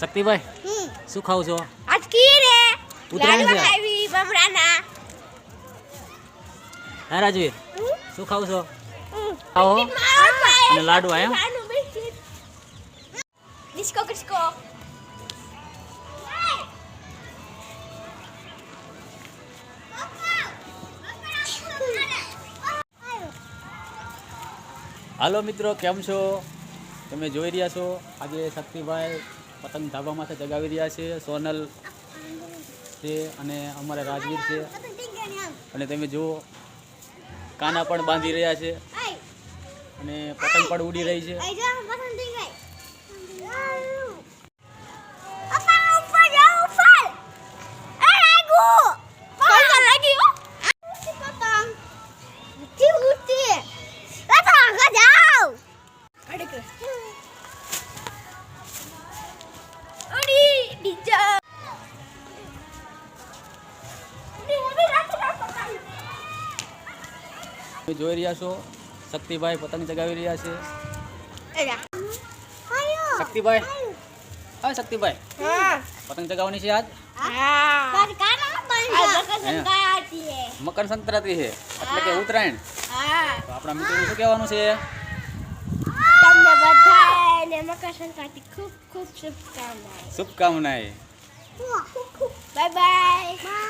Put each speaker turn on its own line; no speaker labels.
શક્તિભાઈ શું ખાવ છો?
આજ ખીર હે.
ઉત્તરાયણ છે.
ખાવી બમરાના.
હા રાજવીર શું ખાવ છો. ખાઓ.
અને
લાડુ એમ?
Disco disco.
હાલો મિત્રો કેમ છો? તમે જોઈ રહ્યા છો? આજે શક્તિભાઈ પતંગ ધાબામાંથી જગાવી રહ્યા છે, સોનલ છે અને અમારા રાજવીર છે. અને તમે જુઓ, કાના પણ બાંધી રહ્યા છે. અને પતંગ પણ ઉડી રહી છે. તમે જોઈ રહ્યા છો. શક્તિભાઈ પતંગ ચગાવી રહ્યા છે. શક્તિભાઈ. હા શક્તિભાઈ. પતંગ ચગાવવાની છે આજ મકર સંક્રાંતિ છે. એટલે કે ઉત્તરાયણ. તો આપણા મિત્રો શું કહેવાનું છે?
તમને બધાને મકર સંક્રાંતિ ખૂબ ખૂબ શુભકામનાઓ.
શુભકામનાએ
બાય બાય.